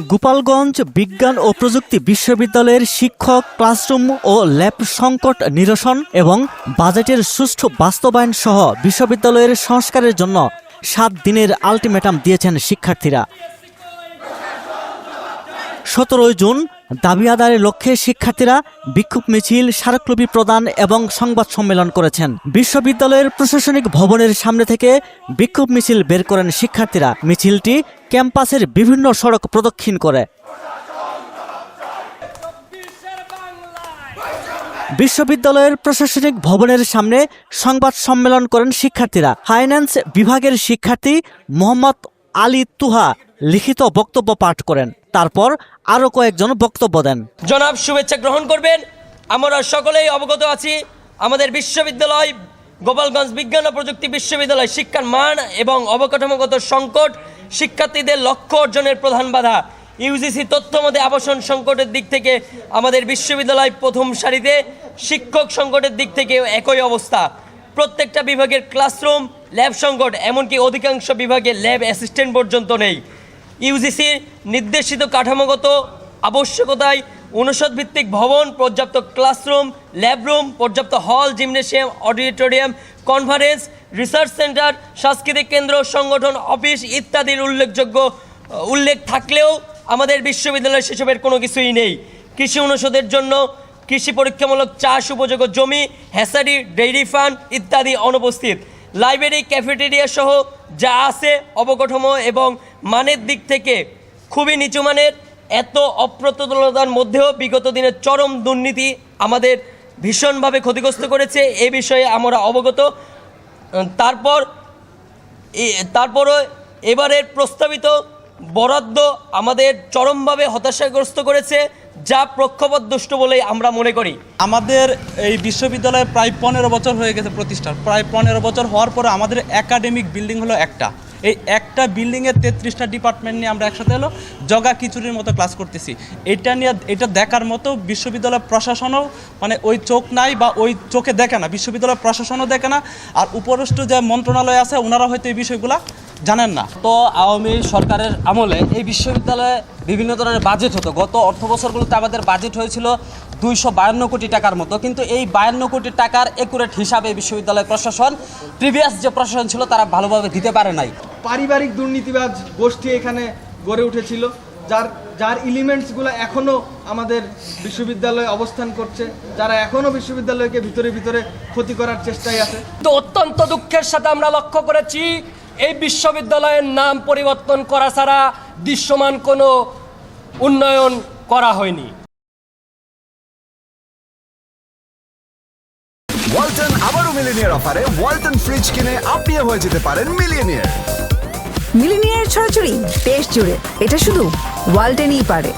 গোপালগঞ্জ বিজ্ঞান ও প্রযুক্তি বিশ্ববিদ্যালয়ের শিক্ষক, ক্লাসরুম ও ল্যাব সংকট নিরসন এবং বাজেটের সুষ্ঠু বাস্তবায়ন সহ বিশ্ববিদ্যালয়ের সংস্কারের জন্য সাত দিনের আলটিমেটাম দিয়েছেন শিক্ষার্থীরা। সতেরোই জুন দাবি আদায়ের লক্ষ্যে শিক্ষার্থীরা বিক্ষোভ মিছিল, স্মারকলিপি প্রদান এবং সংবাদ সম্মেলন করেছেন। বিশ্ববিদ্যালয়ের প্রশাসনিক ভবনের সামনে থেকে বিক্ষোভ মিছিল বের করেন শিক্ষার্থীরা। মিছিলটি ক্যাম্পাসের বিভিন্ন সড়ক প্রদক্ষিণ করে। বিশ্ববিদ্যালয়ের প্রশাসনিক ভবনের সামনে সংবাদ সম্মেলন করেন শিক্ষার্থীরা। ফাইন্যান্স বিভাগের শিক্ষার্থী মোহাম্মদ আলী তুহা লিখিত বক্তব্য পাঠ করেন। তারপর আরও কয়েকজন বক্তব্য দেন। জনাব শুভেচ্ছা গ্রহণ করবেন। আমরা সকলেই অবগত আছি, আমাদের বিশ্ববিদ্যালয় গোপালগঞ্জ বিজ্ঞান ও প্রযুক্তি বিশ্ববিদ্যালয় শিক্ষার মান এবং অবকাঠামোগত সংকট, শিক্ষার্থীদের লক্ষ্য অর্জনের প্রধান বাধা। ইউজিসি তথ্য মতে আবাসন সংকটের দিক থেকে আমাদের বিশ্ববিদ্যালয় প্রথম সারিতে, শিক্ষক সংকটের দিক থেকে একই অবস্থা। প্রত্যেকটা বিভাগের ক্লাসরুম ল্যাব সংকট, এমনকি অধিকাংশ বিভাগে ল্যাব অ্যাসিস্ট্যান্ট পর্যন্ত নেই। ইউজিসির নির্দেশিত কাঠামোগত আবশ্যকতায় অনুষদ ভিত্তিক ভবন, পর্যাপ্ত ক্লাসরুম ল্যাবরুম পর্যাপ্ত hall gymnasium auditorium conference research centre সাংস্কৃতিক কেন্দ্র, সংগঠন অফিস ইত্যাদির উল্লেখযোগ্য, উল্লেখ থাকলেও আমাদের বিশ্ববিদ্যালয়ে সেসবের কোনো কিছুই নেই। কৃষি অনুষদের জন্য কৃষি পরীক্ষামূলক চাষ উপযোগ্য জমি হ্যাসারি ডেইরি ফার্ম ইত্যাদি অনুপস্থিত। লাইব্রেরি, ক্যাফেটেরিয়া সহ যা আছে অবকাঠামো এবং মানের দিক থেকে খুবই নিচু মানের, এত অপ্রতুলতার মধ্যেও বিগত দিনের চরম দুর্নীতি আমাদের ভীষণভাবে ক্ষতিগ্রস্ত করেছে। এ বিষয়ে আমরা অবগত। তারপর তারপরও এবারের প্রস্তাবিত বরাদ্দ আমাদের চরমভাবে হতাশাগ্রস্ত করেছে। যা প্রক্ষোভক দুষ্ট বলেই আমরা মনে করি। আমাদের এই বিশ্ববিদ্যালয়ে প্রায় পনেরো বছর হয়ে গেছে প্রতিষ্ঠা প্রায় পনেরো বছর হওয়ার পরে আমাদের একাডেমিক বিল্ডিং হলো একটা। এই একটা বিল্ডিংয়ে তেত্রিশটা ডিপার্টমেন্ট নিয়ে আমরা একসাথে হলো জগা খিচুড়ির মতো ক্লাস করতেছি। এটা নিয়ে, এটা দেখার মতো বিশ্ববিদ্যালয় প্রশাসনও মানে ওই চোখ নাই বা ওই চোখে দেখে না। বিশ্ববিদ্যালয় প্রশাসনও দেখে না। আর উপরস্থ যে মন্ত্রণালয় আছে, ওনারা হয়তো এই বিষয়গুলা জানেন না। তো আওয়ামী সরকারের আমলে এই বিশ্ববিদ্যালয়ে বিভিন্ন ধরনের বাজেট হতো। গত অর্থ বছরগুলোতে আমাদের বাজেট হয়েছিল দুইশো বায়ান্ন কোটি টাকার মতো। কিন্তু এই বায়ান্ন কোটি টাকার একুরেট হিসাবে এই বিশ্ববিদ্যালয় প্রশাসন প্রিভিয়াস যে প্রশাসন ছিল তারা ভালোভাবে দিতে পারে নাই। পারিবারিক দুর্নীতিবাজ গোষ্ঠী এখানে গড়ে উঠেছিল যার যার ইলিমেন্টসগুলো এখনও আমাদের বিশ্ববিদ্যালয়ে অবস্থান করছে যারা এখনও বিশ্ববিদ্যালয়কে ভিতরে ভিতরে ক্ষতি করার চেষ্টায় আছে। তো অত্যন্ত দুঃখের সাথে আমরা লক্ষ্য করেছি এই বিশ্ববিদ্যালয়ের নাম পরিবর্তন করা ছাড়া দৃশ্যমান কোনো উন্নয়ন করা হয়নি। ওয়ালটন আবারও মিলিনিয়ার অফারে ওয়ালটন ফ্রিজ কিনে আপনিও হয়ে যেতে পারেন মিলিয়নিয়ার মিলিনিয়ার ছড়াছড়ি দেশ জুড়ে এটা শুধু ওয়ালটেনই পারে।